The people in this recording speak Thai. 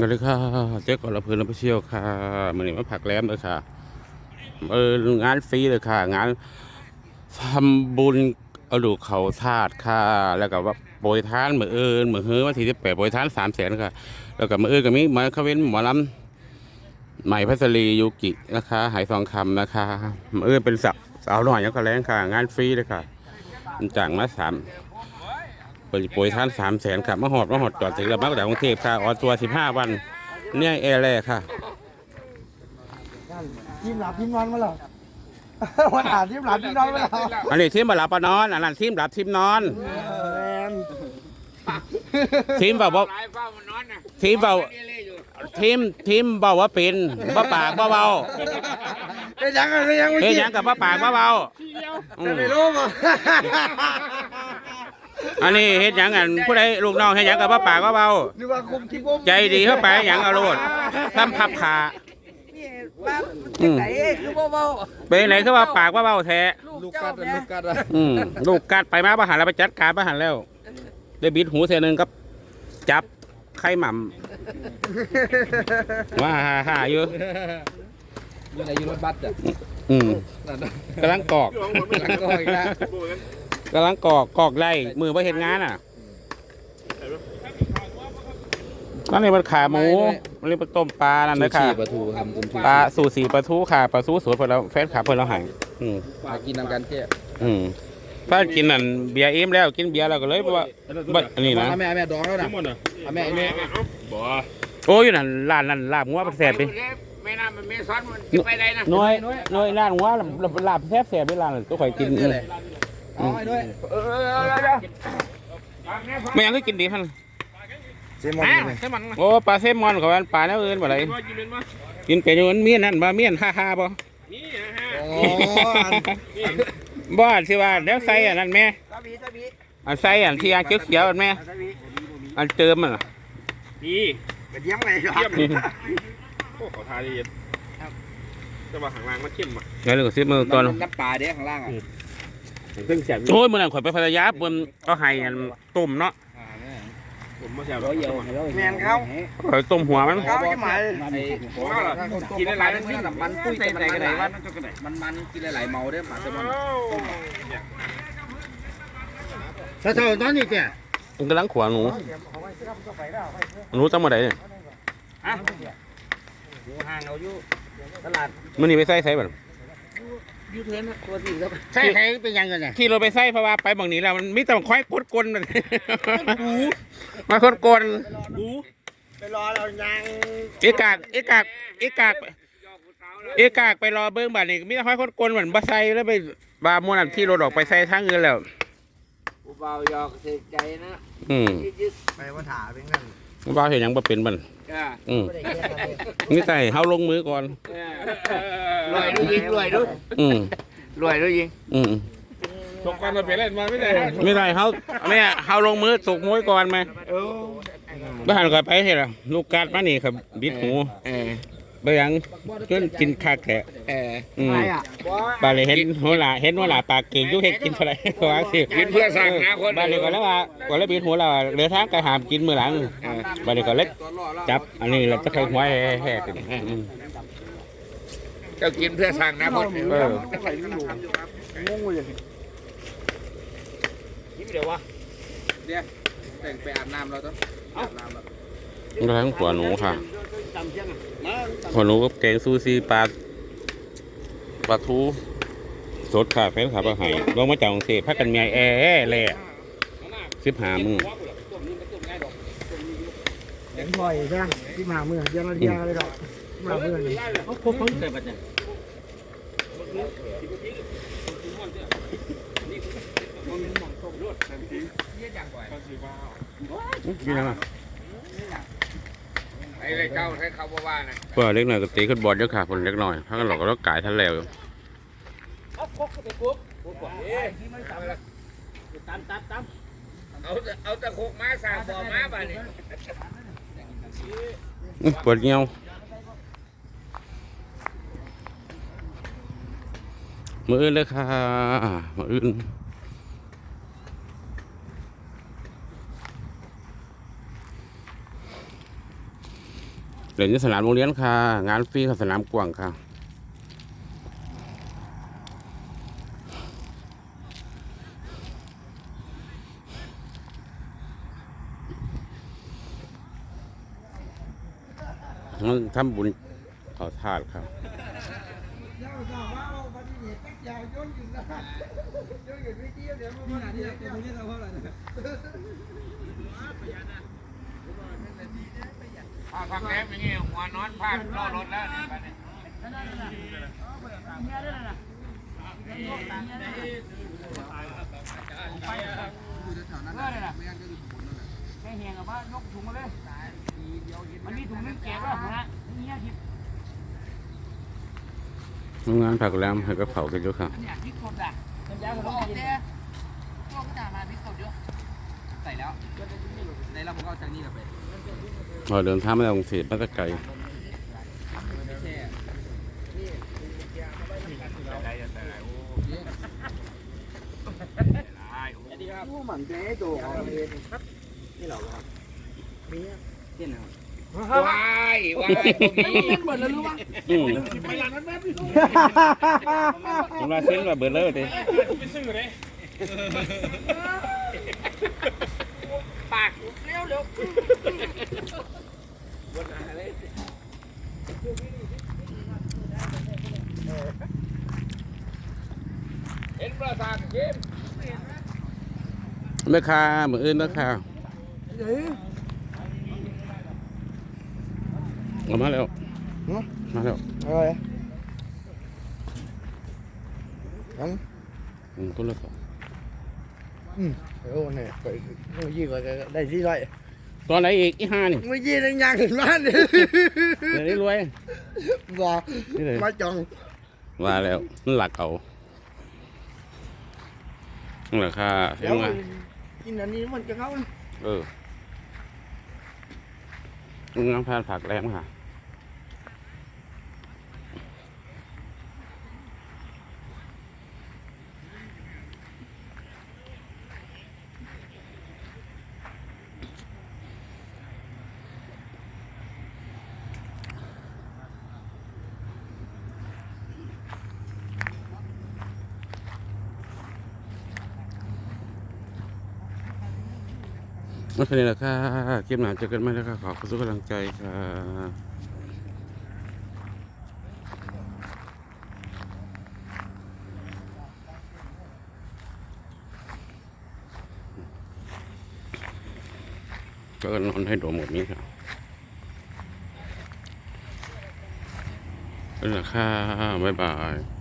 สวัสดีค่ะเจ๊ก่อนละเพลินละไปเชี่ยวค่ะมันนี่มาผักแรมเลยค่ะเอองานฟรีเลยค่ะ งานทำบุญเอาดูเขาธาตุค่ะ แล้วก็ว่าโปรยทานเหมือเอินเหมือเฮือวันที่สิบแปดโปรยทานสามแสนค่ะ แล้วก็มือเอินก็มีหมาเขาเว้นหมอลำใหม่พัสรียูกินะคะ หายทองคำนะคะมือเอินเป็นสาวสาวหน่อยยังก็แรงค่ะ งานฟรีเลยค่ะจ้างมาสาม เปิดโปรยท่านสามแสนครับมาหอดมาหอดจอดถึงแล้วมาจากกรุงเทพค่ะออนตัวสิบห้าวัน เนี่ยแอร์แรกค่ะทีมหลับทีมนอนมาหรอวันอ่านทีมหลับทีมนอนมาหรออันนี้ทีมบหลับปะนอนอันนั้นทีมหลับทีมนอนแมนทีมแบบว่าหลายฟ้ามันนอนนะทีมเบาเรื่อยๆอยู่ทีมทีมเบาว่าเป็นบ่ปากบ่เบาได้ยังได้ยังเฮ้ยหยังกับบ่ปากบ่เบาอืมไม่รู้มั้ง อันนี้เฮ็ดหยังอันผู้ใดลูกน้องเฮ็ดหยังกับบ่ปากบ่เบานึกว่าคุมที่ผมใจดีเข้าไปหยังเอาโลดซ้ำพับขานี่บ้าจังไหนคือบ่เบาเป็นไหนคือว่าปากบ่เบาแท้ลูกกัดลูกกัดอืมลูกกัดไปมาประหารแล้วไปจัดการประหารแล้วได้บิดหูเสียหนึ่งก็จับไข่หม่ำว่าฮ่าฮ่าอยู่อยู่ไหนอยู่รถบัสอะอืมกำลังกอกหลังก็อีกแล้ว กำลังกอกกอกไล่มือไปเห็นงานอะนั่นนี่มันขาหมูมันเรียกว่าต้มปลานั่นนะค่ะปลาทูทำจนชูปลาสูสีปลาทูค่ะปลาทูสดเพื่อนเราแฟนขาเพื่อนเราใหายอืมมากินน้ำกันแค่อืมถ้ากินนั่นเบียร์เอ็มแล้วกินเบียร์แล้วก็เลยว่าบ่อันนี้นะแม่แม่ดองแล้วนะแม่แม่โอ้ยอยู่นั่นร้านนั่นลาบงัวแซ่บไปแม่น้ำมันไม่ซ้อนมันจะไปได้นะน้อยน้อยร้านงัวลาบลาบแซ่บแซ่บไปร้านนั้นก็ค่อยกินเอาไอ้ด้วยเออเออเออเดี๋ยวไม่ยังก็กินดีพันเซมอนฮะเลยใช่มันโอ้ปลาเซลมอนกับมันปลาแนวอื่นบ่ได้กินเป็นอยู่มันเมียนนั่นบ่เมียนฮ่าฮ่าบ่นี่นะฮะโอ้อันบ่อันสิว่าแล้วใส่อันนั้นแม่ตะบีตะบีอันใส่อันที่อันเขียวๆอันแม่ตะบีอันเติมมันน่ะนี่กระเทียมไงครัเทียบมโอ้ขอทานดีจะมาข้างล่างมันเข้มอะเดี๋ยวเราก็สิมือก่อนน้ำปลาเด้ข้างล่างอะ เครื่องแสบโอ้ยมื้อนั้นข่อยไปพัทยาเพิ่นก็ให้อันต้มเนาะผมมาแสบแมนเขาข่อยต้มหัวมันเขาที่หมายกินได้หลายมันมันปุ้ยแต่มันมันมันมันกินหลายเมาเด้อหมาเซมอนถ้าเท่าตอนนี้เนี่ยมันกำลังขวางหนูหนูจังบ่ได้เนี่ยห่างเอาอยู่ตลาดมื้อนี้ไปใส่ใส่บ่ล่ะ ยูเทิร์นตัวสี่ครับใช่ใครเป็นยังไงเนี่ยขี่รถไปใส่เพราะว่าไปบางนี้แล้วมันมีแต่ค่อยกดกลมันมาคนกลไปรอเรายังเอกากเอกากเอกากเอกากไปรอเบิ้งบัดนี่มีแต่ค่อยคนกลเหมือนบ่ใส่แล้วไปบาม่วนอันที่รถออกไปใส่ทางอื่นแล้วผู้เบาหยอกเสียใจนะอืมไปว่าถาเป็นกันบ่เห็นหยังบ่เป็นมันอ่าอืมนี่แต่เฮาลงมือก่อน รวยดูยิงรวยดูอืมรวยดูยิงอืมตกกันมาเป็นเล่นมาไม่ได้ไม่ได้เฮาแม่เฮาลงมือสุกมวยก่อนไหมบ่หันก็ไปเฮ็ดล่ะลูกกาดมานี่ครับบิดหูเออบ่หยังจนกินคักแท้เอออืมบาเลยเห็นหัวหลาเห็นหัวหลาปากเก่งอยุเห็ดกินเท่าไหร่ก็ว่าสิกินเพื่อสร้างอนาคตบาเลยก็แล้วว่าก็เลยบิดหัวเราเหลือทางก็หามกินมื้อหลังบาเลยก็เลยจับอันนี้เราจะเคยหัวแห่ๆกันอืม เจ้ากินเพื่อสร้างอนาคตเออยิ้มเดี๋ยววะเดี๋ยวแต่งไปอาบน้ำเราต้องอาบน้ำแล้วมันทั้งหัวหนูค่ะหัวหนูกับแกงซูซีปลาปลาทู สดค่ะแฟนคลับเอาให้ลงมาจากกรุงเทพพักกันเมียแอ่แล่สิบห้ามือเห็นบ่อยใช่ไหมที่มาเมื่อเดือนละเดือนเลยหรอก มาเมื่อนี้นี่นะไอ้ไรเก้าใช้เขาว่าว่านะเพื่อเล็กหน่อยก็ตีขึ้นบอลเยอะค่ะคนเล็กหน่อยพักกันหลอกก็ต้องกายทันแล้วเอาเอาตะโคกมาสร้างบ่อมาบ้านี่อื้อปวดเงี้ยว มืออื่นเลยค่ะมืออื่นเล่นที่สนามโรงเรียนค่ะ งานฟรีค่ะสนามกว้างค่ะมันทำบุญขอทานครับ พักแรมอย่างเงี้ยหัวนอนพาดรอรถแล้วเนี่ยไม่แหงกับว่ายกถุงมาเลยมันมีถุงนึงแกะว่าฮะนี่คิด งานผักแรมให้กระเผากันอยู่ค่ะเนี่ยที่คนอะมันยาวกว่าออกนี้เด้พวกจ่ามาพี่สดเยอะใส่แล้วในเราผมก็เอาจากนี่กลับไปพอเดินทางมาจากกรุงเทพมาแตะไกลแช่ผู้หมั่นใจให้ตัวของเองเที่ยนนะ ว้ายว้ายมันเหมือนแล้วรู้ป่ะอืมไปหลังนั้นแป๊บผมว่าเส้นว่าเบอร์เลอร์ดิปากเร็วเร็วเห็นประสาทเย็นแม่ค้ามืออื่นแม่ค้า ออกมาแล้วมาแล้วอะไรอันอืมคนละสองอืมโอ้เนี่ยไปเมื่อกี้ก็ได้ที่ไรตอนไหนอีกอีห้านี่เมื่อกี้นั่งยางเห็นบ้านเนี่ยเดี๋ยวนี้รวยบอกนี่เลยมาจองว่าแล้วมันหลักเอานั่นแหละค่ะเห็เดี๋นยวไหมกินอันนี้มันจะเข้าเออน้ำพานผักแรมค่ะ โอเคนี่แหละค่ะคลิปหนาเจอกันไหมแล้วค่ะขอบคุณทุกกำลังใจค่ะก็นอนให้ดมหมดนี้ค่ะเป็นแหละค่ะบ๊ายบาย